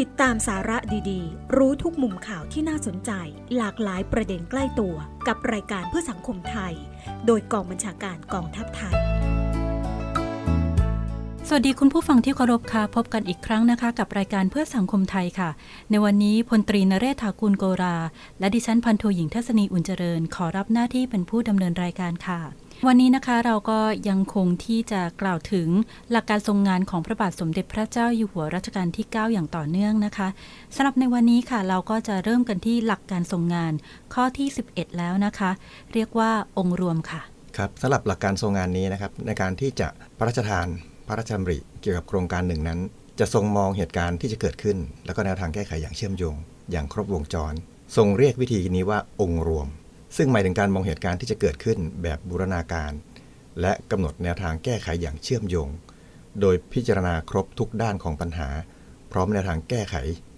ติดตามสาระดีๆ รู้ทุกมุมข่าวที่น่าสนใจ หลากหลายประเด็นใกล้ตัวกับรายการเพื่อสังคมไทย โดยกองบัญชาการกองทัพไทย สวัสดีคุณผู้ฟังที่เคารพค่ะ พบกันอีกครั้งนะคะ กับรายการเพื่อสังคมไทยค่ะ ในวันนี้พลตรีนเรศถากูลโกรา และดิฉันพันโทหญิงทัศนีอุ่นเจริญ ขอรับหน้าที่เป็นผู้ดำเนินรายการค่ะ วันนี้นะคะเราก็ยังคงที่จะกล่าวถึงหลักการทรงงานของพระบาทสมเด็จพระเจ้าอยู่หัวรัชกาลที่ 9 อย่างต่อเนื่องนะคะสำหรับในวันนี้ค่ะเราก็จะเริ่มกันที่หลักการทรงงานข้อที่ 11 แล้วนะคะ เรียกว่าองค์รวมค่ะครับสำหรับหลักการทรงงานนี้นะครับในการที่จะพระราชทาน พระราชดำริเกี่ยวกับโครงการหนึ่งนั้น จะทรงมองเหตุการณ์ที่จะเกิดขึ้น แล้วก็แนวทางแก้ไขอย่างเชื่อมโยง อย่างครบวงจร ทรงเรียกวิธีนี้ว่าองค์รวม ซึ่งหมายถึงการมองเหตุการณ์ที่จะเกิดขึ้นแบบบูรณาการ และกำหนดแนวทางแก้ไขอย่างเชื่อมโยง โดยพิจารณาครบทุกด้านของปัญหา พร้อมแนวทางแก้ไข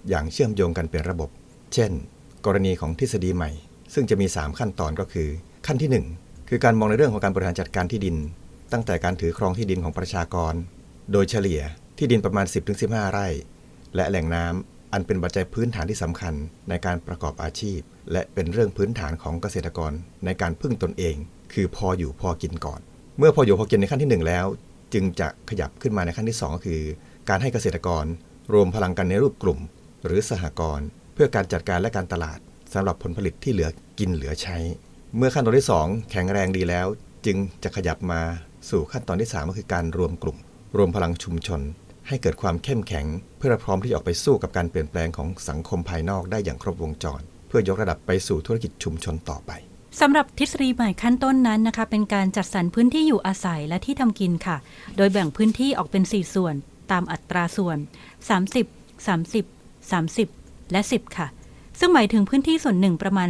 อย่างเชื่อมโยงกันเป็นระบบ เช่น กรณีของทฤษฎีใหม่ ซึ่งจะมี 3 ขั้นตอนก็คือ ขั้นที่ 1 คือการมองในเรื่องของการบริหารจัดการที่ดิน ตั้งแต่การถือครองที่ดินของประชากร โดยเฉลี่ยที่ดินประมาณ 10-15 ไร่ และแหล่งน้ำ อันเป็นปัจจัยพื้นฐานที่สำคัญในการประกอบอาชีพ และเป็นเรื่องพื้นฐานของเกษตรกรในการพึ่งตนเอง คือพออยู่พอกินก่อน เมื่อพออยู่พอกินในขั้นที่ 1 แล้ว จึงจะขยับขึ้นมาในขั้นที่ 2 ก็คือ การให้เกษตรกร รวมพลังกันในรูปกลุ่ม หรือสหกรณ์เพื่อการจัดการและการตลาดสำหรับผลผลิตที่เหลือกินเหลือใช้ เมื่อขั้นตอนที่ 2 แข็งแรงดีแล้ว จึงจะขยับมาสู่ขั้นตอนที่ 3 ก็คือการรวมกลุ่ม รวมพลังชุมชน ให้เกิดความเข้มแข็ง เพื่อพร้อมที่จะออกไปสู้กับการเปลี่ยนแปลงของสังคมภายนอกได้อย่างครบวงจร เพื่อยกระดับไปสู่ธุรกิจชุมชนต่อไปสำหรับทฤษฎีใหม่ขั้นต้นนั้นนะคะ เป็นการจัดสรรพื้นที่อยู่อาศัยและที่ทำกินค่ะ โดยแบ่งพื้นที่ออกเป็น 4 ส่วน ตามอัตราส่วน 30 30 30 และ 10 ค่ะ ซึ่งหมายถึงพื้นที่ส่วนหนึ่งประมาณ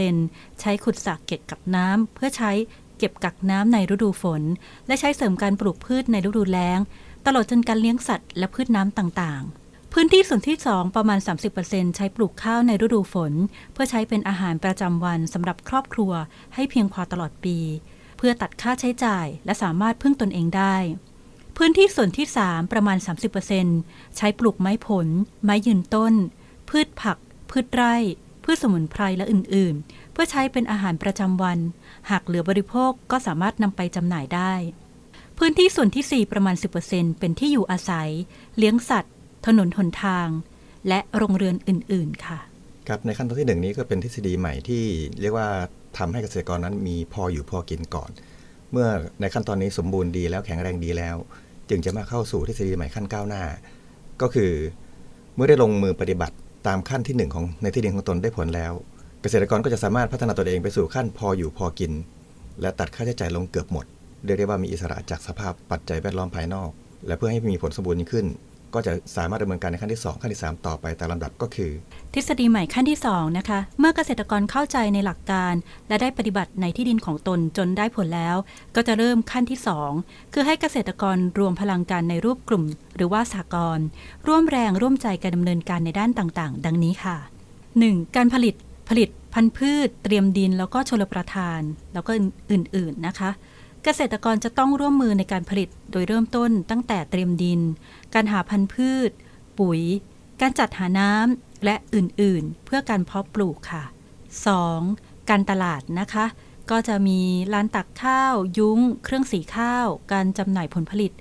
30%ใช้ขุดสระเก็บกักน้ำเพื่อใช้เก็บกักน้ำในฤดูฝน และใช้เสริมการปลูกพืชในฤดูแล้ง ตลอดจนการเลี้ยงสัตว์และพืชน้ำต่างๆ พื้นที่ส่วนที่ 2 ประมาณ 30%ใช้ปลูกข้าวในฤดูฝน เพื่อใช้เป็นอาหารประจำวันสำหรับครอบครัวให้เพียงพอตลอดปี เพื่อตัดค่าใช้จ่ายและสามารถพึ่งตนเองได้ พื้นที่ส่วนที่ 3 ประมาณ 30%ใช้ปลูกไม้ผล ไม้ยืนต้น พืชผัก พืชไร่พืชสมุนไพรและอื่นๆ เพื่อใช้เป็นอาหารประจำวัน หากเหลือบริโภคก็สามารถนำไปจำหน่ายได้ พื้นที่ส่วนที่ 4 ประมาณ 10%เป็นที่อยู่อาศัย เลี้ยงสัตว์ ถนนหนทาง และโรงเรือนอื่น ๆ ค่ะ ครับ ในขั้นตอนที่หนึ่งนี้ก็เป็นทฤษฎีใหม่ที่เรียกว่าทำให้เกษตรกรนั้นมีพออยู่พอกินก่อน เมื่อในขั้นตอนนี้สมบูรณ์ดีแล้วแข็งแรงดีแล้ว จึงจะมาเข้าสู่ทฤษฎีใหม่ขั้นก้าวหน้า ก็คือ เมื่อได้ลงมือปฏิบัติตามขั้นที่หนึ่งของในที่ดินของตนได้ผลแล้ว เกษตรกรก็จะสามารถพัฒนาตนเองไปสู่ขั้นพออยู่พอกิน และตัดค่าใช้จ่ายลงเกือบหมด เรียกได้ว่ามีอิสระจากสภาพปัจจัยแวดล้อมภายนอก และเพื่อให้มีผลสมบูรณ์ยิ่งขึ้น ก็จะสามารถดำเนินการในขั้นที่สองขั้นที่สามต่อไปตามลำดับก็คือ ทฤษฎีใหม่ขั้นที่ 2 นะคะ เมื่อเกษตรกรเข้าใจในหลักการ และได้ปฏิบัติในที่ดินของตนจนได้ผลแล้ว ก็จะเริ่มขั้นที่ 2 คือให้เกษตรกรรวมพลังกันในรูปกลุ่ม หรือว่าสากลร่วมแรงร่วมใจการดำเนินการในด้านต่างๆ ดังนี้ค่ะ 1. การผลิตผลิตพันธุ์พืช เตรียมดินแล้วก็ชลประทาน แล้วก็อื่น ๆ นะคะ เกษตรกรจะต้องร่วมมือในการผลิตโดยเริ่มต้นตั้งแต่เตรียมดิน การหาพันธุ์พืช ปุ๋ย การจัดหาน้ำและอื่นๆ เพื่อการเพาะปลูกค่ะ 2. การตลาดนะคะ ก็จะมีร้านตักข้าว ยุ้ง เครื่องสีข้าว การจำหน่ายผลผลิต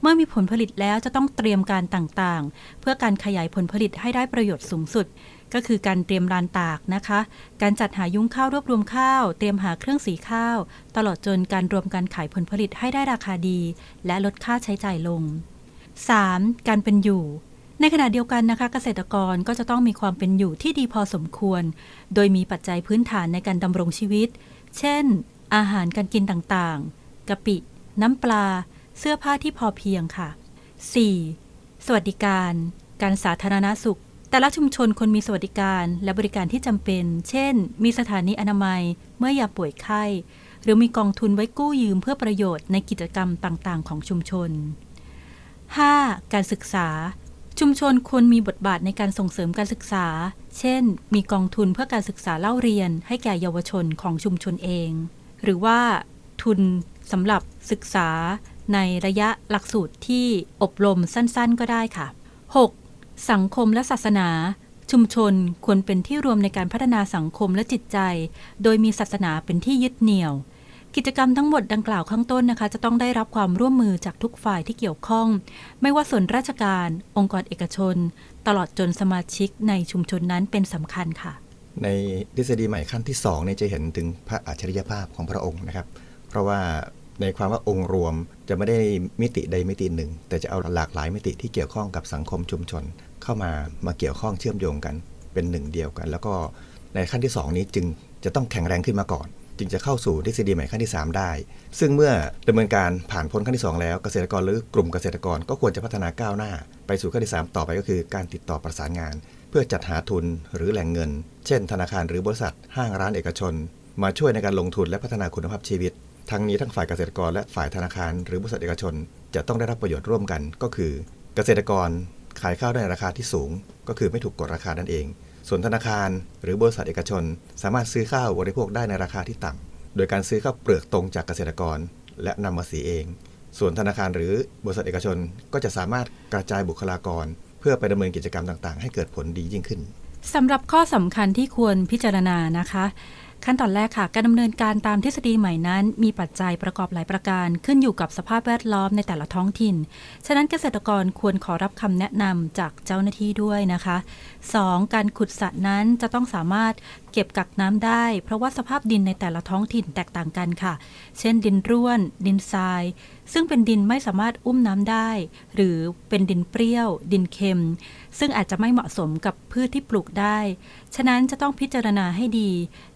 เมื่อมีผลผลิตแล้วจะต้องเตรียมการต่างๆ เพื่อการขยายผลผลิตให้ได้ประโยชน์สูงสุด ก็คือการเตรียมลานตากนะคะ การจัดหายุ้งข้าวรวบรวมข้าว เตรียมหาเครื่องสีข้าว ตลอดจนการรวมการขายผลผลิตให้ได้ราคาดี และลดค่าใช้จ่ายลง 3. การเป็นอยู่ ในขณะเดียวกันนะคะ เกษตรกรก็จะต้องมีความเป็นอยู่ที่ดีพอสมควร โดยมีปัจจัยพื้นฐานในการดำรงชีวิต เช่น อาหารการกินต่างๆ กะปิ น้ำปลา เสื้อผ้าที่พอเพียงค่ะ 4. สวัสดิการ การสาธารณสุข แต่ละชุมชนควรมีสวัสดิการและบริการที่จำเป็น เช่น มีสถานีอนามัยเมื่อยาป่วยไข้ หรือมีกองทุนไว้กู้ยืมเพื่อประโยชน์ในกิจกรรมต่างๆ ของชุมชน 5. การศึกษา ชุมชนควรมีบทบาทในการส่งเสริมการศึกษา เช่น มีกองทุนเพื่อการศึกษาเล่าเรียน ให้แก่เยาวชนของชุมชนเอง หรือว่า ทุนสำหรับศึกษาในระยะหลักสูตรที่อบรมสั้นๆ ก็ได้ค่ะ 6. สังคมและศาสนา ชุมชนควรเป็นที่รวมในการพัฒนาสังคมและจิตใจ โดยมีศาสนาเป็นที่ยึดเหนี่ยว กิจกรรมทั้งหมดดังกล่าวข้างต้นนะคะ จะต้องได้รับความร่วมมือจากทุกฝ่ายที่เกี่ยวข้อง ไม่ว่าส่วนราชการ องค์กรเอกชน ตลอดจนสมาชิกในชุมชนนั้นเป็นสำคัญค่ะ ในทฤษฎีใหม่ขั้นที่2เนี่ยจะเห็นถึงพระอัจฉริยภาพของพระองค์นะครับ เพราะว่า ในความว่าองค์รวมจะไม่ได้มิติใดมิติหนึ่ง แต่จะเอาหลากหลายมิติที่เกี่ยวข้องกับสังคมชุมชน เข้ามามาเกี่ยวข้องเชื่อมโยงกันเป็นหนึ่งเดียวกัน แล้วก็ในขั้นที่ 2 นี้จึงจะต้องแข็งแรงขึ้นมาก่อน จึงจะเข้าสู่ทฤษฎีใหม่ขั้นที่ 3 ได้ ซึ่งเมื่อดำเนินการผ่านพ้นขั้นที่ 2 แล้วเกษตรกรหรือกลุ่มเกษตรกรก็ควรจะพัฒนาก้าวหน้า ไปสู่ขั้นที่ 3 ต่อไปก็คือการติดต่อประสานงาน เพื่อจัดหาทุนหรือแหล่งเงิน เช่น ธนาคารหรือบริษัท ห้างร้านเอกชน มาช่วยในการลงทุนและพัฒนาคุณภาพชีวิต ทั้งนี้ทั้งฝ่ายเกษตรกรและฝ่ายธนาคาร หรือบริษัทเอกชน จะต้องได้รับประโยชน์ร่วมกัน ก็คือ เกษตรกรขายข้าวได้ในราคาที่สูง ก็คือไม่ถูกกดราคานั่นเอง ส่วนธนาคาร หรือบริษัทเอกชน สามารถซื้อข้าวบริโภคได้ในราคาที่ต่ำโดยการซื้อข้าวเปลือกตรงจากเกษตรกร และนำมาสีเอง ส่วนธนาคารหรือบริษัทเอกชนก็จะสามารถกระจายบุคลากร เพื่อไปดำเนินกิจกรรมต่างๆ ให้เกิดผลดียิ่งขึ้นสำหรับข้อสำคัญที่ควรพิจารณานะคะ ขั้นตอนแรกค่ะ การดำเนินการตามทฤษฎีใหม่นั้น มีปัจจัยประกอบหลายประการขึ้นอยู่กับสภาพแวดล้อมในแต่ละท้องถิ่น ฉะนั้นเกษตรกรควรขอรับคำแนะนำจากเจ้าหน้าที่ด้วยนะคะ 2. การขุดสระนั้นจะต้องสามารถ เก็บกักน้ำได้ เพราะว่าสภาพดินในแต่ละท้องถิ่นแตกต่างกันค่ะ เช่น ดินร่วน ดินทราย ซึ่งเป็นดินไม่สามารถอุ้มน้ำได้ หรือเป็นดินเปรี้ยว ดินเค็ม ซึ่งอาจจะไม่เหมาะสมกับพืชที่ปลูกได้ ฉะนั้นจะต้องพิจารณาให้ดี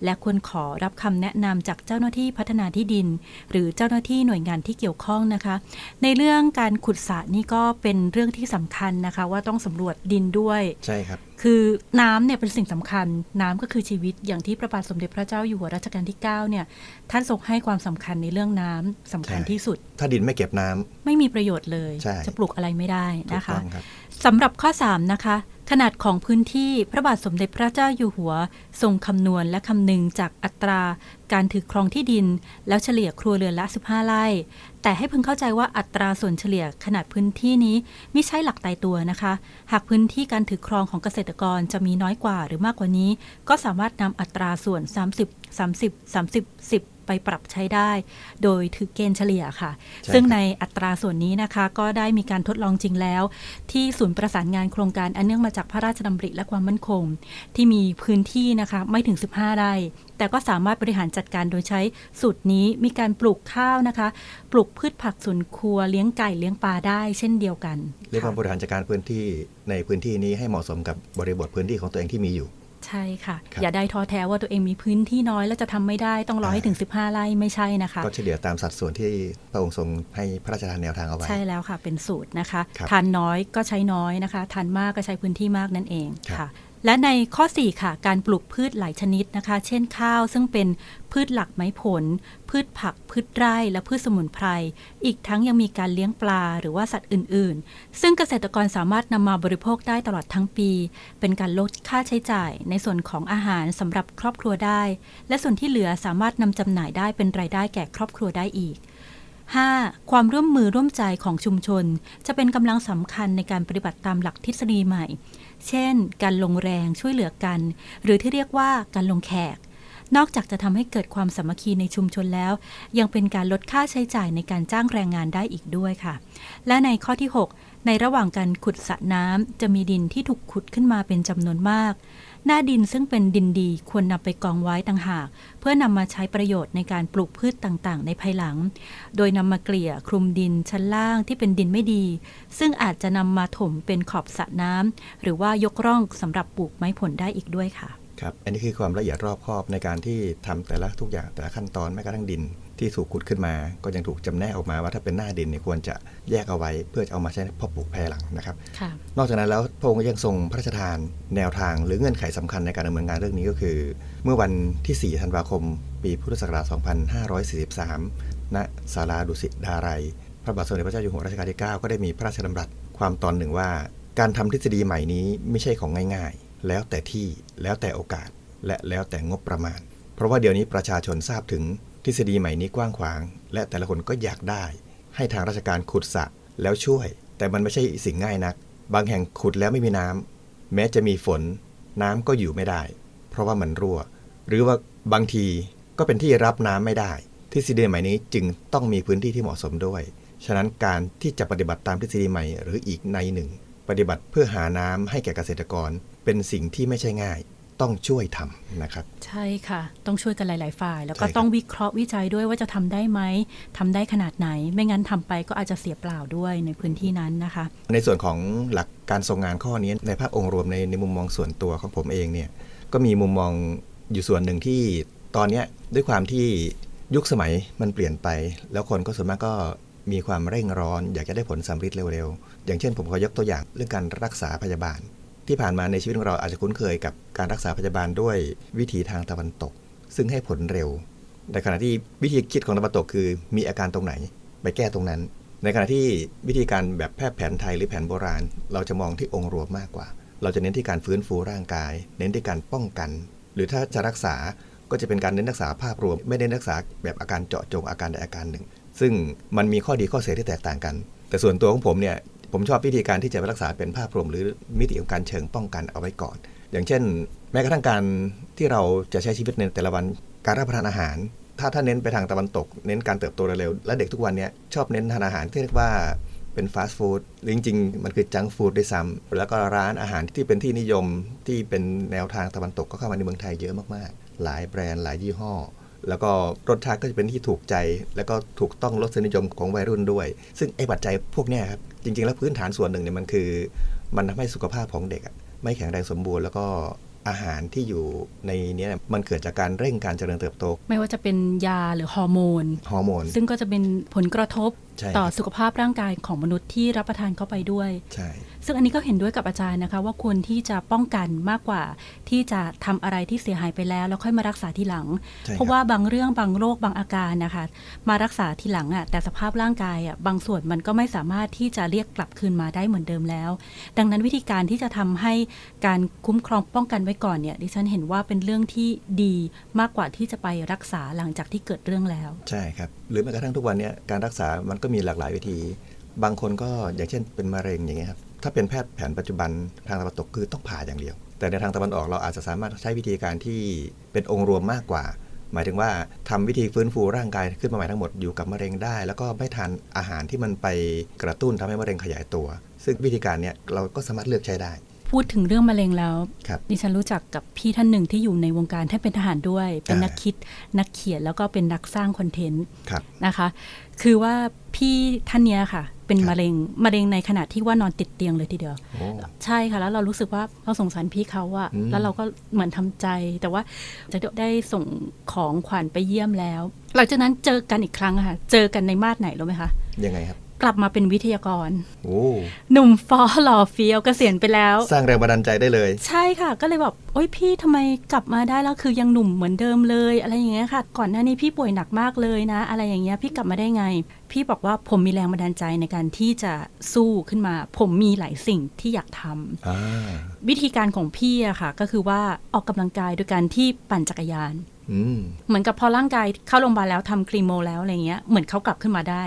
และควรขอรับคำแนะนำจากเจ้าหน้าที่พัฒนาที่ดิน หรือเจ้าหน้าที่หน่วยงานที่เกี่ยวข้องนะคะ ในเรื่องการขุดสระนี่ก็เป็นเรื่องที่สำคัญนะคะ ว่าต้องสำรวจดินด้วย ใช่ครับ คือน้ำเนี่ยเป็นสิ่งสำคัญ น้ำก็คือชีวิตอย่างที่พระบาทสมเด็จพระเจ้าอยู่หัวรัชกาลที่9เนี่ยท่านทรงให้ความสำคัญในเรื่องน้ำสำคัญใช่ที่สุด ถ้าดินไม่เก็บน้ำไม่มีประโยชน์เลยใช่จะปลูกอะไรไม่ได้ถูกนะคะต้องครับสำหรับข้อ 3 นะคะ ขนาดของพื้นที่พระบาทสมเด็จพระเจ้าอยู่หัว ทรงคำนวณและคำนึงจากอัตรา การถือครองที่ดิน แล้วเฉลี่ยครัวเรือนละ 15 ไร่ แต่ให้พึงเข้าใจว่าอัตราส่วนเฉลี่ยขนาดพื้นที่นี้ไม่ใช่หลักตายตัวนะคะ หากพื้นที่การถือครองของเกษตรกรจะมีน้อยกว่าหรือมากกว่านี้ ก็สามารถนำอัตราส่วน 30 30 30 10 ไปปรับใช้ได้ โดยถือเกณฑ์เฉลี่ยค่ะใช่ซึ่งครับในอัตราส่วนนี้นะคะ ก็ได้มีการทดลองจริงแล้ว ที่ศูนย์ประสานงานโครงการอันเนื่องมาจากพระราชดำริและความมั่นคง ที่มีพื้นที่นะคะไม่ถึง 15 ไร่แต่ก็สามารถบริหารจัดการโดยใช้สูตรนี้มีการปลูกข้าวนะคะ ปลูกพืชผักสวนครัวเลี้ยงไก่เลี้ยงปลาได้เช่นเดียวกันเรียกว่าบค่ะริหารจัดการพื้นที่ในพื้นที่นี้ให้เหมาะสมกับบริบทพื้นที่ของตัวเองที่มีอยู่ ใช่ค่ะ ครับ อย่าได้ท้อแท้ว่าตัวเองมีพื้นที่น้อยแล้วจะทำไม่ได้ต้องรอให้ถึง 15 ไร่ไม่ใช่นะคะ ก็เฉลี่ยตามสัดส่วนที่พระองค์ทรงให้พระราชทานแนวทางเอาไว้ ใช่แล้วค่ะเป็นสูตรนะคะ ครับทานน้อยก็ใช้น้อยนะคะ ทานมากก็ใช้พื้นที่มากนั่นเองครับ ค่ะ และในข้อ 4 ค่ะ การปลูกพืชหลายชนิดนะคะ เช่นข้าวซึ่งเป็นพืชหลักไม้ผล พืชผัก พืชไร่และพืชสมุนไพร อีกทั้งยังมีการเลี้ยงปลาหรือว่าสัตว์อื่น ๆ ซึ่งเกษตรกรสามารถนำมาบริโภคได้ตลอดทั้งปี เป็นการลดค่าใช้จ่ายในส่วนของอาหารสำหรับครอบครัวได้ และส่วนที่เหลือสามารถนำจำหน่ายได้เป็นรายได้แก่ครอบครัวได้อีก 5. ความร่วมมือร่วมใจของชุมชน จะเป็นกำลังสำคัญในการปฏิบัติตามหลักทฤษฎีใหม่ เช่น การลงแรงช่วยเหลือกัน หรือที่เรียกว่าการลงแขก นอกจากจะทำให้เกิดความสามัคคีในชุมชนแล้ว ยังเป็นการลดค่าใช้จ่ายในการจ้างแรงงานได้อีกด้วยค่ะ และในข้อที่ 6 ในระหว่างการขุดสระน้ำจะมีดินที่ถูกขุดขึ้นมาเป็นจำนวนมาก หน้าดินซึ่งเป็นดินดีควรนำไปกองไว้ต่างหาก เพื่อนำมาใช้ประโยชน์ในการปลูกพืชต่างๆ ในภายหลัง โดยนำมาเกลี่ยคลุมดินชั้นล่างที่เป็นดินไม่ดี ซึ่งอาจจะนำมาถมเป็นขอบสระน้ำหรือว่ายกร่องสำหรับปลูกไม้ผลได้อีกด้วยค่ะครับ อันนี้คือความละเอียดรอบคอบในการที่ทำแต่ละทุกอย่างแต่ละขั้นตอนแม้กระทั่งดิน ที่ถูกขุดขึ้นมา ก็ยังถูกจำแนกออกมาว่าถ้าเป็นหน้าดินเนี่ยควรจะแยกเอาไว้ เพื่อจะเอามาใช้เพาะปลูกภายหลังนะครับค่ะนอกจากนั้นแล้วพระองค์ก็ยังทรงพระราชทานแนวทางหรือเงื่อนไขสำคัญในการดำเนินงานเรื่องนี้ก็คือ เมื่อวันที่ 4 ธันวาคม ปีพุทธศักราช 2543 ณ ศาลาดุสิตดารัยพระบาทสมเด็จพระเจ้าอยู่หัวรัชกาลที่ 9 ก็ได้มีพระราชดำรัสความตอนหนึ่งว่า การทำทฤษฎีใหม่นี้ไม่ใช่ของง่ายๆ แล้วแต่ที่แล้วแต่โอกาสและแล้วแต่งบประมาณ เพราะว่าเดี๋ยวนี้ประชาชนทราบถึง ทฤษฎีใหม่นี้กว้างขวาง และแต่ละคนก็อยากได้ ให้ทางราชการขุดสระแล้วช่วย แต่มันไม่ใช่สิ่งง่ายนัก บางแห่งขุดแล้วไม่มีน้ำแม้จะมีฝน น้ำก็อยู่ไม่ได้ เพราะว่ามันรั่ว หรือว่าบางทีก็เป็นที่รับน้ำไม่ได้ทฤษฎีใหม่นี้จึงต้องมีพื้นที่ที่เหมาะสมด้วย ฉะนั้นการที่จะปฏิบัติตามทฤษฎีใหม่หรืออีกในหนึ่ง ปฏิบัติเพื่อหาน้ำให้แก่เกษตรกร เป็นสิ่งที่ไม่ใช่ง่าย ต้องช่วยทำนะครับ ใช่ค่ะ ต้องช่วยกันหลาย ๆ ฝ่าย แล้วก็ใช่ครับต้องวิเคราะห์วิจัยด้วยว่าจะทำได้ไหมทำได้ขนาดไหน ไม่งั้นทำไปก็อาจจะเสียเปล่าด้วยในพื้นที่นั้นนะคะ ในส่วนของหลักการทรงงานข้อนี้ในภาพองค์รวมในในมุมมองส่วนตัวของผมเองเนี่ยก็มีมุมมองอยู่ส่วนหนึ่งที่ตอนเนี้ยด้วยความที่ยุคสมัยมันเปลี่ยนไป แล้วคนก็ส่วนมากก็มีความเร่งร้อน อยากจะได้ผลสำเร็จเร็ว ๆ อย่างเช่นผมขอยกตัวอย่างเรื่องการรักษาพยาบาล ที่ผ่านมาในชีวิตของเราอาจจะคุ้นเคยกับการรักษาพยาบาลด้วยวิธีทางตะวันตก ซึ่งให้ผลเร็ว ในขณะที่วิธีคิดของตะวันตกคือ มีอาการตรงไหนไปแก้ตรงนั้น ในขณะที่วิธีการแบบแพทย์แผนไทยหรือแผนโบราณ เราจะมองที่องค์รวมมากกว่า เราจะเน้นที่การฟื้นฟูร่างกาย เน้นที่การป้องกัน หรือถ้าจะรักษาก็จะเป็นการเน้นรักษาภาพรวม ไม่ได้นรักษาแบบอาการเจาะจงอาการใดอาการหนึ่ง ซึ่งมันมีข้อดีข้อเสียที่แตกต่างกัน แต่ส่วนตัวของผมเนี่ย ผมชอบวิธีการที่จะรักษาเป็นภาพรวมหรือมิติของการเชิงป้องกันเอาไว้ก่อน อย่างเช่น แม้กระทั่งการที่เราจะใช้ชีวิตในแต่ละวันการรับประทานอาหาร ถ้าถ้าเน้นไปทางตะวันตก เน้นการเติบโตเร็วๆและเด็กทุกวันนี้ชอบเน้นทานอาหารที่เรียกว่าเป็นฟาสต์ฟู้ดหรือจริง ๆ มันคือจังฟู้ดด้วยซ้ำแล้วก็ร้านอาหารที่เป็นที่นิยมที่เป็นแนวทางตะวันตกก็เข้ามาในเมืองไทยเยอะมากๆ หลายแบรนด์หลายยี่ห้อแล้วก็รสชาติก็จะเป็นที่ถูกใจ แล้วก็ถูกต้องรสนิยมของวัยรุ่นด้วย ซึ่งไอ้ปัจจัยพวกนี้ครับ จริง ๆ แล้วพื้นฐานส่วนหนึ่งเนี่ยมันคือ มันทำให้สุขภาพของเด็กอะไม่แข็งแรงสมบูรณ์แล้วก็อาหารที่อยู่ในเนี้ยมันเกิดจากการเร่งการเจริญเติบโต ไม่ว่าจะเป็นยาหรือฮอร์โมนฮอร์โมนซึ่งก็จะเป็นผลกระทบใช่ ต่อครับสุขภาพร่างกายของมนุษย์ที่รับประทานเข้าไปด้วย ใช่ ซึ่งอันนี้ก็เห็นด้วยกับอาจารย์นะคะ ว่าควรที่จะป้องกันมากกว่า ที่จะทำอะไรที่เสียหายไปแล้ว แล้วค่อยมารักษาทีหลังใช่เพราะว่าบางเรื่องบางโรคบางอาการนะคะ มารักษาทีหลังอะแต่สภาพร่างกายอะบางส่วนมันก็ไม่สามารถที่จะเรียกกลับคืนมาได้เหมือนเดิมแล้ว ดังนั้นวิธีการที่จะทำให้การคุ้มครองป้องกันไว้ก่อนเนี่ยดิฉันเห็นว่าเป็นเรื่องที่ดีมากกว่าที่จะไปรักษาหลังจากที่เกิดเรื่องแล้ว ใช่ครับหรือแม้กระทั่งทุกวันเนี้ยการรักษามันก็มีหลากหลายวิธี บางคนก็อย่างเช่นเป็นมะเร็งอย่างเงี้ยครับถ้าเป็นแพทย์แผนปัจจุบันทางตะวันตกคือต้องผ่าอย่างเดียว แต่ในทางตะวันออกเราอาจจะสามารถใช้วิธีการที่เป็นองค์รวมมากกว่า หมายถึงว่าทำวิธีฟื้นฟูร่างกายขึ้นมาใหม่ทั้งหมดอยู่กับมะเร็งได้ แล้วก็ไม่ทานอาหารที่มันไปกระตุ้นทำให้มะเร็งขยายตัว ซึ่งวิธีการเนี้ยเราก็สามารถเลือกใช้ได้พูดถึงเรื่องมะเร็งแล้วครับดิฉันรู้จักกับพี่ท่านหนึ่งที่อยู่ในวงการท่านเป็นทหารด้วย เป็นอ่านันักคิดนักเขียนแล้วก็เป็นนักสร้างคอนเทนต์ครับนะคะ คือว่าพี่ท่านเนี้ยค่ะ เป็นครับมะเร็งมะเร็งในขณะที่ว่านอนติดเตียงเลยทีเดียวโอ้ใช่ค่ะแล้วเรารู้สึกว่าเราสงสารพี่เขาอะอืมแล้วเราก็เหมือนทำใจ แต่ว่าจะได้ส่งของขวัญไปเยี่ยมแล้ว หลังจากนั้นเจอกันอีกครั้งอะค่ะ เจอกันในมาดไหนรู้ไหมคะยังไงครับ กลับมาเป็นวิทยากรโอ้หนุ่มฟอหล่อเฟี้ยวเกษียณไปแล้ว สร้างแรงบันดาลใจได้เลย ใช่ค่ะ ก็เลยแบบโอ๊ยพี่ทำไมกลับมาได้แล้วคือยังหนุ่มเหมือนเดิมเลย อะไรอย่างเงี้ยค่ะ ก่อนหน้านี้พี่ป่วยหนักมากเลยนะ อะไรอย่างเงี้ยพี่กลับมาได้ไง พี่บอกว่าผมมีแรงบันดาลใจในการที่จะสู้ขึ้นมา ผมมีหลายสิ่งที่อยากทำอ่าวิธีการของพี่อะค่ะ ก็คือว่าออกกำลังกายโดยการที่ปั่นจักรยานอืม เหมือนกับพอร่างกายเข้าโรงพยาบาลแล้วทำครีโมแล้วอะไรเงี้ยเหมือนเขากลับขึ้นมาได้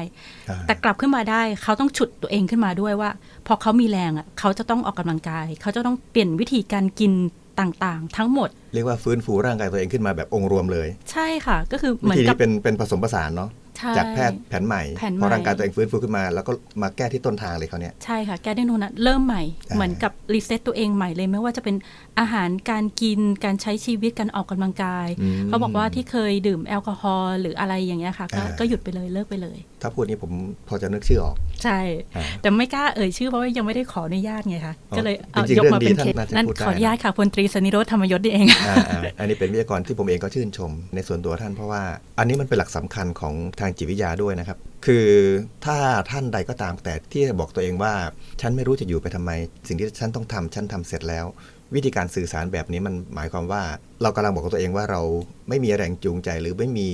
อ่าแต่กลับขึ้นมาได้เขาต้องฉุดตัวเองขึ้นมาด้วยว่า พอเขามีแรงอะเขาจะต้องออกกำลังกาย เขาจะต้องเปลี่ยนวิธีการกินต่างๆ ทั้งหมด เรียกว่าฟื้นฟูร่างกายตัวเองขึ้นมาแบบองค์รวมเลย ใช่ค่ะ ก็คือเหวิมือนธีกันี้บเป็นเป็นผสมผสานเนาะใช่ จากแพทย์แผนใหม่แผนใหม่ พอร่างกายตัวเองฟื้นฟูขึ้นมา แล้วก็มาแก้ที่ต้นทางเลยเขาวเนี่ย ใช่ค่ะ แกได้นูนนะเริ่มใหม่อ่า เหมือนกับรีเซ็ตตัวเองใหม่เลย ไม่ว่าจะเป็นอาหารการกินการใช้ชีวิตการออกกำลังกายอืมเขาบอกว่าที่เคยดื่มแอลกอฮอล์หรืออะไรอย่างเงี้ยค่ะ ก็อ่า ก็หยุดไปเลยเลิกไปเลย ถ้าพูดนี้ผมพอจะนึกชื่อออก ใช่อ่าแต่ไม่กล้าเอ่ยชื่อเพราะว่ายังไม่ได้ขออนุญาตไงคะอ๋อก็เลยเอาจริงๆยกมาเป็นเรื่องเคนี้สท่านน่าจะนั่นพูดได้ขออนุญาตค่ะพลตรีสนิโรธธรรมยศนี่เองอ่าอ่าอันนี้เป็นวิทยากรที่ผมเองก็ชื่นชม ในส่วนตัวท่านเพราะว่า อันนี้มันเป็นหลักสำคัญของทางจิตวิทยาด้วยนะครับ คือถ้าท่านใดก็ตามแต่ที่บอกตัวเองว่า ฉันไม่รู้จะอยู่ไปทำไม สิ่งที่ฉันต้องทำฉันทำเสร็จแล้ววิธีการสื่อสารแบบนี้มันหมายความว่า เรากำลังบอกกับตัวเองว่าเราไม่มีแรงจูงใจหรือไม่มี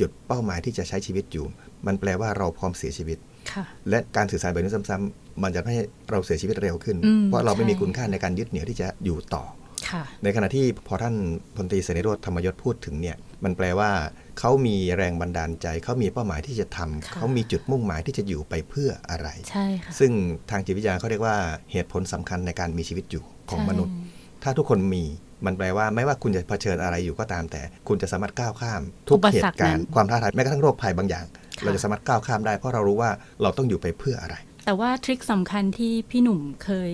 จุดเป้าหมายที่จะใช้ชีวิตอยู่ มันแปลว่าเราพร้อมเสียชีวิตค่ะและการสื่อสารแบบนี้ซ้ำๆมันจะทำให้เราเสียชีวิตเร็วขึ้นอืมเพราะเราไม่มีใช่คุณค่าในการยึดเหนี่ยวที่จะอยู่ต่อค่ะในขณะที่พอท่านพลตรีเสนิโรธธรรมยศพูดถึงเนี่ย มันแปลว่าเขามีแรงบันดาลใจ เขามีเป้าหมายที่จะทำค่ะเขามีจุดมุ่งหมายที่จะอยู่ไปเพื่ออะไร ใช่ค่ะ ซึ่งทางจิตวิทยาเขาเรียกว่าเหตุผลสำคัญในการมีชีวิตอยู่ของใช่มนุษย์ ถ้าทุกคนมีมันแปลว่าไม่ว่าคุณจะเผชิญอะไรอยู่ก็ตามแต่ คุณจะสามารถก้าวข้าม ทุกอุปเหสรรตุคการนั้ณ์นความท้าทายแม้กระทั่งโรคภัยบางอย่างค่ะ เราจะสามารถก้าวข้ามได้เพราะเรารู้ว่าเราต้องอยู่ไปเพื่ออะไร แต่ว่าทริคสำคัญที่พี่หนุ่มเคย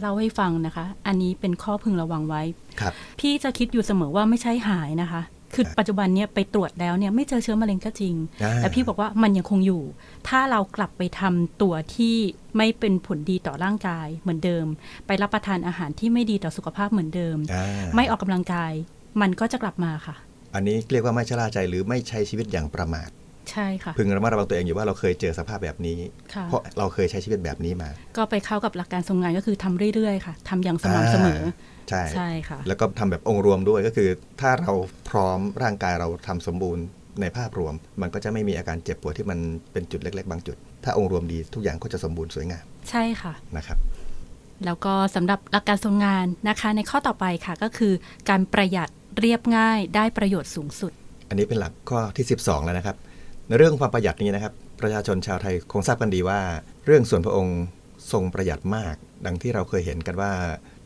เล่าให้ฟังนะคะ อันนี้เป็นข้อพึงระวังไว้ครับพี่จะคิดอยู่เสมอว่าไม่ใช่หายนะคะคือครับปัจจุบันเนี่ยไปตรวจแล้วเนี่ยไม่เจอเชื้อมะเร็งก็จริงอ่าแต่พี่บอกว่ามันยังคงอยู่ ถ้าเรากลับไปทำตัวที่ไม่เป็นผลดีต่อร่างกายเหมือนเดิม ไปรับประทานอาหารที่ไม่ดีต่อสุขภาพเหมือนเดิมอ่าไม่ออกกำลังกาย มันก็จะกลับมาค่ะ อันนี้เรียกว่าไม่ชะล่าใจหรือไม่ใช้ชีวิตอย่างประมาท ใช่ค่ะพึงระมัดระวังตัวเองอยู่ว่าเราเคยเจอสภาพแบบนี้ค่ะเพราะเราเคยใช้ชีวิตแบบนี้มา ก็ไปเข้ากับหลักการทรงงานก็คือทำเรื่อยๆค่ะทำอย่างสม่ำเสมอใช่ใช่ค่ะ แล้วก็ทำแบบองค์รวมด้วยก็คือ ถ้าเราพร้อมร่างกายเราทำสมบูรณ์ในภาพรวม มันก็จะไม่มีอาการเจ็บปวดที่มันเป็นจุดเล็ก ๆ บางจุด ถ้าองค์รวมดีทุกอย่างก็จะสมบูรณ์สวยงามใช่ค่ะนะครับแล้วก็สำหรับหลักการทรงงานนะคะ ในข้อต่อไปค่ะก็คือ การประหยัดเรียบง่ายได้ประโยชน์สูงสุด อันนี้เป็นหลักข้อที่ 12 แล้วนะครับ ในเรื่องความประหยัดนี้นะครับ ประชาชนชาวไทยคงทราบกันดีว่า เรื่องส่วนพระองค์ทรงประหยัดมาก ดังที่เราเคยเห็นกันว่า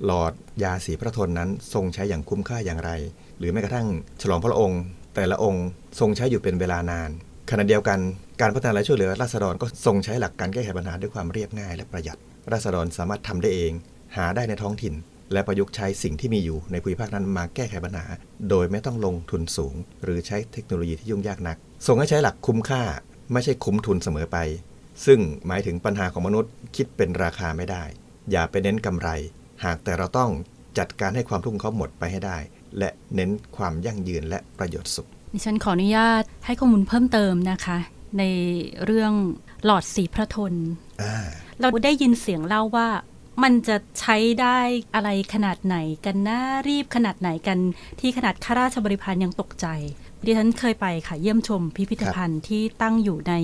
หลอดยาสีพระทนนั้นทรงใช้อย่างคุ้มค่าอย่างไร หรือแม้กระทั่งฉลองพระองค์ แต่ละองค์ทรงใช้อยู่เป็นเวลานานขณะเดียวกันการพัฒนาและช่วยเหลือราษฎรก็ทรงใช้หลักการแก้ไขปัญหาด้วยความเรียบง่ายและประหยัด ราษฎรสามารถทำได้เอง หาได้ในท้องถิ่น และประยุกต์ใช้สิ่งที่มีอยู่ในภูมิภาคนั้นมาแก้ไขปัญหา โดยไม่ต้องลงทุนสูง หรือใช้เทคโนโลยีที่ยุ่งยากนัก ทรงให้ใช้หลักคุ้มค่าไม่ใช่คุ้มทุนเสมอไป ซึ่งหมายถึงปัญหาของมนุษย์คิดเป็นราคาไม่ได้ อย่าไปเน้นกำไร หากแต่เราต้องจัดการให้ความทุกข์ของเขาหมดไปให้ได้ และเน้นความยั่งยืนและประโยชน์สุขดิฉันขออนุญาตให้ข้อมูลเพิ่มเติมนะคะ ในเรื่องหลอดสีพระทนอ่าเราได้ยินเสียงเล่าว่ามันจะใช้ได้อะไรขนาดไหนกันนะรีบขนาดไหนกันที่ขนาดข้าราชบริพารยังตกใจ ดิฉันเคยไปค่ะเยี่ยมชมพิพิธภัณฑ์ที่ตั้งอยู่ใน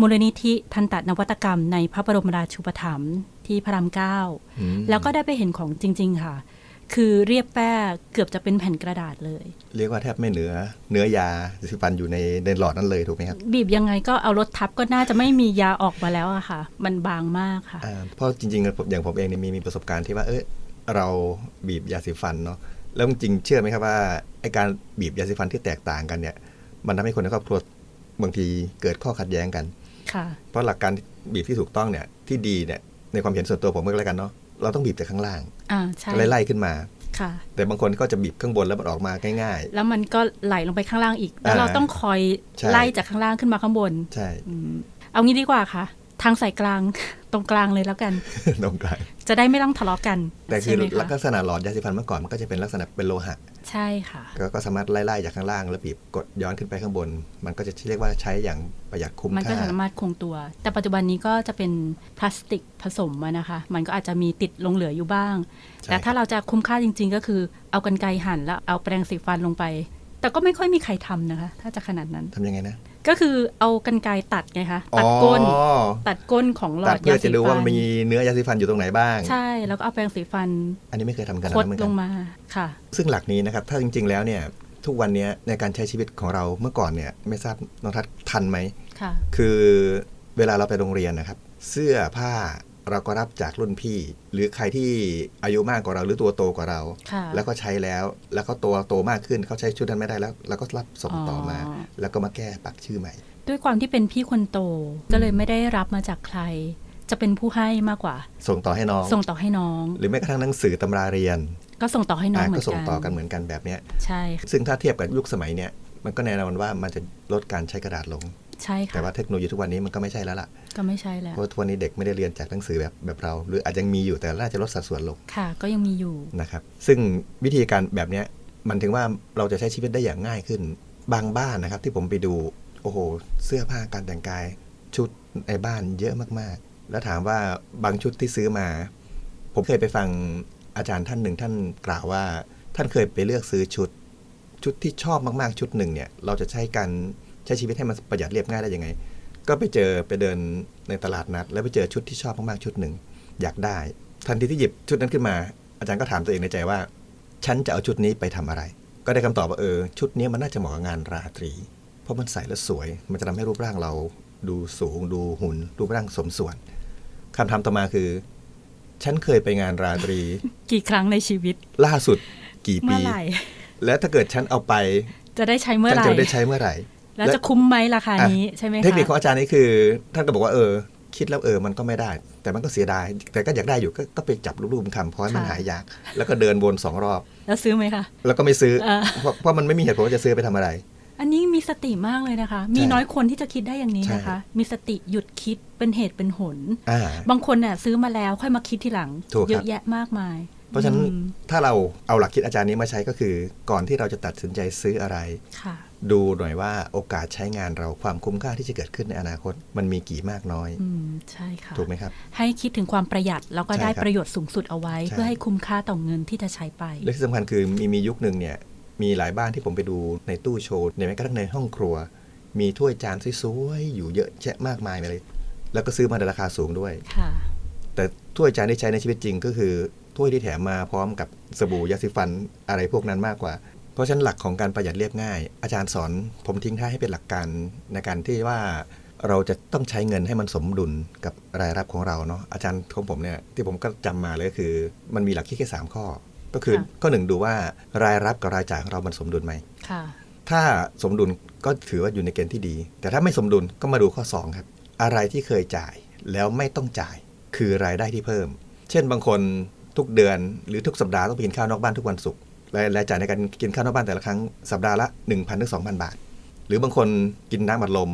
มูลนิธิทันตนวัตกรรมในพระบรมราชูปถัมภ์ที่พระรามเก้าอืมแล้วก็ได้ไปเห็นของจริง ๆ ค่ะ คือเรียบแป้เกือบจะเป็นแผ่นกระดาษเลย เรียกว่าแทบไม่เหนือ เนื้อยาสิฟันอยู่ในในหลอดนั้นเลยถูกไหมครับบีบยังไงก็เอารถทับก็น่าจะไม่มียาออกมาแล้วอะค่ะ มันบางมากค่ะอ่าเพราะจริงๆผมอย่างผมเองเนี่ยมีมีประสบการณ์ที่ว่าเออเราบีบยาสีฟันเนาะ แล้วจริงๆเชื่อไหมครับว่าไอการบีบยาสีฟันที่แตกต่างกันเนี่ย มันทำให้คนในครอบครัวบางทีเกิดข้อขัดแย้งกันค่ะเพราะหลักการบีบที่ถูกต้องเนี่ยที่ดีเนี่ยในความเห็นส่วนตัวผมก็แล้วกันเนาะเราต้องบีบจากข้างล่างอ่าใช่ไล่ๆขึ้นมาค่ะแต่บางคนก็จะบีบข้างบนแล้วมันออกมาง่ายแล้วมันก็ไหลลงไปข้างล่างอีก แล้วอ่าเราต้องคอยใช่ไล่จากข้างล่างขึ้นมาข้างบนๆใช่อืมเอางี้ดีกว่าค่ะ ทางสายกลางตรงกลางเลยแล้วกัน ตรงกลางจะได้ไม่ต้องทะเลาะกัน แต่คืใช่อไหมลัคะกษณะหลอดยาสีฟันเมื่อก่อนมันก็จะเป็นลักษณะเป็นโลหะ ใช่ค่ะก็ก็สามารถไล่ๆจากข้างล่าง แล้วบีบกดย้อนขึ้นไปข้างบน มันก็จะเรียกว่าใช้อย่างประหยัดคุ้มมันก็ค่าสามารถคงตัว แต่ปัจจุบันนี้ก็จะเป็นพลาสติกผสมมานะคะ มันก็อาจจะมีติดลงเหลืออยู่บ้างใช่แต่ถ้าเราจะคุ้มค่าจริง ๆ ก็คือเอากันไกรหั่นแล้วเอาแปรงสีฟันลงไป แต่ก็ไม่ค่อยมีใครทำนะคะ ถ้าจะขนาดนั้นทำยังไงนะ ก็คือเอากันไกรตัดไงคะตัดก้นอ๋อตัดก้นของหลอตัดดเพื่ยาอสีจะดูฟัว่ามันมีเนื้อยาสีฟันอยู่ตรงไหนบ้าง ใช่แล้วก็เอาแปรงสีฟัน อันนี้ไม่เคยทำกันคดนะเหมือนลกันงมาค่ะ ซึ่งหลักนี้นะครับถ้าจริง ๆ แล้วเนี่ยทุกวันเนี้ยในการใช้ชีวิตของเราเมื่อก่อนเนี่ยไม่ทราบน้องทัศน์ทันไหมค่ะคือเวลาเราไปโรงเรียนนะครับ เสื้อผ้า เราก็รับจากรุ่นพี่ หรือใครที่อายุมากกว่าเราหรือตัวโตกว่าเราค่ะแล้วก็ใช้แล้ว แล้วเขาตัวโตมากขึ้นเขาใช้ชุดนั้นไม่ได้แล้วเราก็รับส่งต่อมาอ๋อแล้วก็มาแก้ปักชื่อใหม่ ด้วยความที่เป็นพี่คนโตก็เลยไม่ได้รับมาจากใคร จะเป็นผู้ให้มากกว่า ส่งต่อให้น้อง ส่งต่อให้น้อง หรือแม้กระทั่งหนังสือตำราเรียน ก็ส่งต่อให้น้องอะเหมืก็อนส่งกันต่อกันเหมือนกันแบบเนี้ยใช่ค่ะซึ่งถ้าเทียบกับยุคสมัยเนี่ยมันก็แน่นอนว่ามันจะลดการใช้กระดาษลง ใช่แต่ค่ะว่าเทคโนโลยีทุกวันนี้มันก็ไม่ใช่แล้วล่ะ ก็ไม่ใช่แล้วเพราะทุกวันนี้เด็กไม่ได้เรียนจากหนังสือแบบแบบเรา หรืออาจจะยังมีอยู่แต่น่าจะลดสัดส่วนลงค่ะ ก็ยังมีอยู่นะครับ ซึ่งวิธีการแบบเนี้ยมันถึงว่าเราจะใช้ชีวิตได้อย่างง่ายขึ้น บางบ้านนะครับ ที่ผมไปดูโอ้โห เสื้อผ้าการแต่งกาย ชุดในบ้านเยอะมากๆ แล้วถามว่าบางชุดที่ซื้อมา ผมเคยไปฟังอาจารย์ท่านหนึ่งท่านกล่าวว่า ท่านเคยไปเลือกซื้อชุด ชุดที่ชอบมากๆชุดหนึ่งเนี่ย เราจะใช้การ ใช้ชีวิตให้มันประหยัดเรียบง่ายได้ยังไง ก็ไปเจอไปเดินในตลาดนัด แล้วไปเจอชุดที่ชอบมากๆชุดหนึ่งอยากได้ ทันทีที่หยิบชุดนั้นขึ้นมา อาจารย์ก็ถามตัวเองในใจว่า ฉันจะเอาชุดนี้ไปทำอะไร ก็ได้คำตอบว่าเออชุดนี้มันน่าจะเหมาะกับงานราตรี เพราะมันใส่แล้วสวย มันจะทำให้รูปร่างเรา ดูสูง ดูหุ่นรูปร่างสมส่วนคำถามต่อมาคือ ฉันเคยไปงานราตรี กี่ครั้งในชีวิต ล่าสุดกี่เมื่ปีอไหร่และถ้าเกิดฉันเอาไป จะได้ใช้เมื่อฉันไหร่จะได้ใช้เมื่อไหร่ แล้วจะคุ้มไหมราคานี้อะใช่ไหมคะเทคนิคของอาจารย์นี่คือ ท่านก็บอกว่าเออ คิดแล้วเออมันก็ไม่ได้ แต่มันก็เสียดาย แต่ก็อยากได้อยู่ก็ก็ไปจับรูปๆคำเพราะให้มันหายยาก แล้วก็เดินวนสองรอบ แล้วซื้อไหมคะ แล้วก็ไม่ซื้ออ่าเพราะเพราะมันไม่มีเหตุผลว่าจะซื้อไปทำอะไร อันนี้มีสติมากเลยนะคะ มีน้อยคนที่จะคิดได้อย่างนี้นะคะ มีสติหยุดคิดเป็นเหตุเป็นผลอ่าบางคนเนี่ยซื้อมาแล้วค่อยมาคิดทีหลังถูกครับเยอะแยะมากมายเพราะฉะนั้นอืมถ้าเราเอาหลักคิดอาจารย์นี้มาใช้ก็คือ ก่อนที่เราจะตัดสินใจซื้ออะไรค่ะ ดูหน่อยว่าโอกาสใช้งานเราความคุ้มค่าที่จะเกิดขึ้นในอนาคต มันมีกี่มากน้อยอืมใช่ค่ะถูกไหมครับ ให้คิดถึงความประหยัดแล้วก็ใช่ได้ครับประโยชน์สูงสุดเอาไว้ใช่เพื่อให้คุ้มค่าต่อเงินที่จะใช้ไปและที่สำคัญคือมีมียุคหนึ่งเนี่ยมีหลายบ้านที่ผมไปดูในตู้โชว์ในแม้กระทั่งในห้องครัว มีถ้วยจานสวยๆอยู่เยอะแยะมากมายเลย แล้วก็ซื้อมาในราคาสูงด้วยค่ะแต่ถ้วยจานที่ใช้ในชีวิตจริงก็คือถ้วยที่แถมมาพร้อมกับสบู่ยาสีฟันอะไรพวกนั้นมากกว่า เพราะฉะนั้นหลักของการประหยัดเรียบง่าย อาจารย์สอนผมทิ้งท้ายให้เป็นหลักการในการที่ว่าเราจะต้องใช้เงินให้มันสมดุลกับรายรับของเราเนาะอาจารย์ของผมเนี่ยที่ผมก็จำมาเลยก็คือ มันมีหลักคิดแค่สามข้อ ก็คือค่ะข้อหนึ่งดูว่ารายรับกับรายจ่ายของเรามันสมดุลไหมค่ะถ้าสมดุลก็ถือว่าอยู่ในเกณฑ์ที่ดี แต่ถ้าไม่สมดุลก็มาดูข้อ 2 ครับ อะไรที่เคยจ่ายแล้วไม่ต้องจ่ายคือรายได้ที่เพิ่ม เช่นบางคนทุกเดือนหรือทุกสัปดาห์ต้องไปกินข้าวนอกบ้านทุกวันศุกร์ รายรายจ่ายในการกินข้าวนอกบ้านแต่ละครั้งสัปดาห์ละ1,000 ถึง 2,000 บาท หรือบางคนกินน้ำอัดลม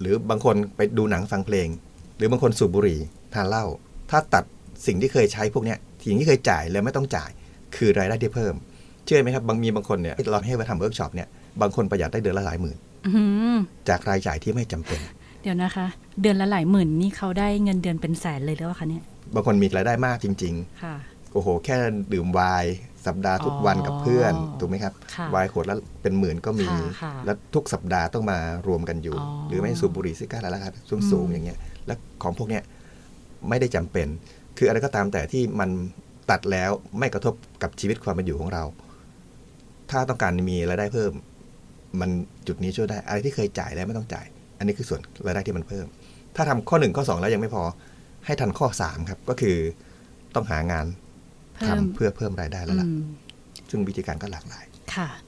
หรือบางคนไปดูหนังฟังเพลง หรือบางคนสูบบุหรี่ทานเหล้าถ้าตัดสิ่งที่เคยใช้พวกเนี้ยสิ่งที่เคยจ่ายแล้วไม่ต้องจ่าย คือรายได้ที่เพิ่ม เชื่อไหมครับบางมีบางคนเนี่ยที่เราให้มาทำเวิร์กช็อปเนี่ยบางคนประหยัดได้เดือนละหลายหมื่นอื้อหือจากรายจ่ายที่ไม่จำเป็น เดี๋ยวนะคะ เดือนละหลายหมื่นนี่เขาได้เงินเดือนเป็นแสนเลยหรือเปล่าคะเนี่ยบางคนมีรายได้มากจริงค่ะๆโอ้โห แค่ดื่มไวน์ สัปดาห์ทุกอ๋อวันกับเพื่อนถูกไหมครับค่ะไวน์ขวดละเป็นหมื่นก็มีค่ะค่ะแล้วทุกสัปดาห์ต้องมารวมกันอยู่อ๋อหรือไม่สูบบุหรี่ซิก้าแล้วราคาสูงสูงอืมอย่างเงี้ยแล้วของพวกเนี้ยไม่ได้จำเป็น คืออะไรก็ตามแต่ที่มันตัดแล้วไม่กระทบกับชีวิตความเป็นอยู่ของเรา ถ้าต้องการมีรายได้เพิ่ม มันจุดนี้ช่วยได้อะไรที่เคยจ่ายแล้วไม่ต้องจ่าย อันนี้คือส่วนรายได้ที่มันเพิ่ม ถ้าทำข้อหนึ่งข้อสองแล้วยังไม่พอให้ทันข้อสามครับ ก็คือต้องหางานเพิ่ ทำมเพื่อเพิ่มรายได้แล้วล่ะอืมซึ่งวิธีการก็หลากหลายค่ะครับ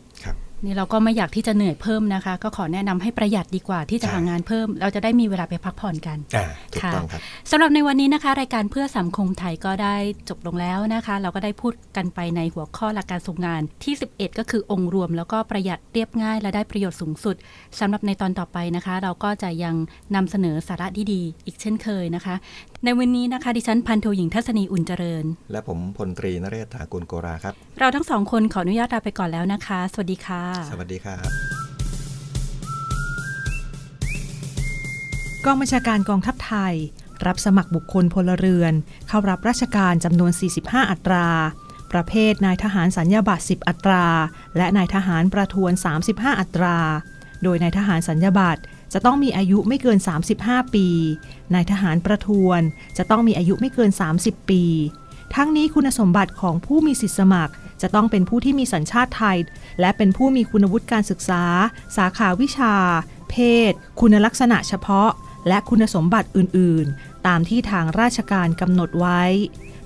นี่เราก็ไม่อยากที่จะเหนื่อยเพิ่มนะคะ ก็ขอแนะนำให้ประหยัดดีกว่าที่จะใช่หางานเพิ่ม เราจะได้มีเวลาไปพักผ่อนกันอ่าถูกค่ะต้องครับสำหรับในวันนี้นะคะ รายการเพื่อสังคมไทยก็ได้จบลงแล้วนะคะ เราก็ได้พูดกันไปในหัวข้อหลักการทรงงานที่ 11 ก็คือองค์รวม แล้วก็ประหยัดเรียบง่าย และได้ประโยชน์สูงสุดสำหรับในตอนต่อไปนะคะ เราก็จะยังนำเสนอสาระดีๆอีกเช่นเคยนะคะ ในวันนี้นะคะดิฉันพันโทหญิงทัศนีอุ่นเจริญ และผมพลตรีนเรศถากุลโกราครับเราทั้งสองคนขออนุญาตลาไปก่อนแล้วนะคะ สวัสดีค่ะสวัสดีครับกองบัญชาการกองทัพไทย รับสมัครบุคคลพลเรือน เข้ารับราชการจำนวน 45 อัตรา ประเภทนายทหารสัญญาบัตร 10 อัตรา และนายทหารประทวน 35 อัตรา โดยนายทหารสัญญาบัตรจะต้องมีอายุไม่เกิน 35 ปี นายทหารประทวนจะต้องมีอายุไม่เกิน 30 ปี ทั้งนี้คุณสมบัติของผู้มีสิทธิสมัคร จะต้องเป็นผู้ที่มีสัญชาติไทย และเป็นผู้มีคุณวุฒิการศึกษา สาขาวิชา เพศ คุณลักษณะเฉพาะ และคุณสมบัติอื่น ๆ ตามที่ทางราชการกำหนดไว้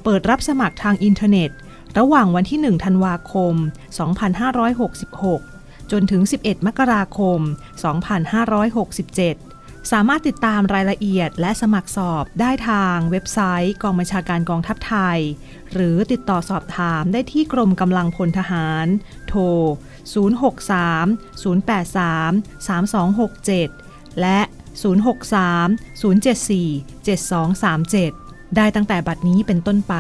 เปิดรับสมัครทางอินเทอร์เน็ต ระหว่างวันที่ 1 ธันวาคม 2566 จนถึง 11 มกราคม 2567 สามารถติดตามรายละเอียดและสมัครสอบได้ทางเว็บไซต์กองบัญชาการกองทัพไทย หรือติดต่อสอบถามได้ที่กรมกำลังพลทหาร โทร 063 083 3267 และ 063 074 7237 ได้ตั้งแต่บัดนี้เป็นต้นไป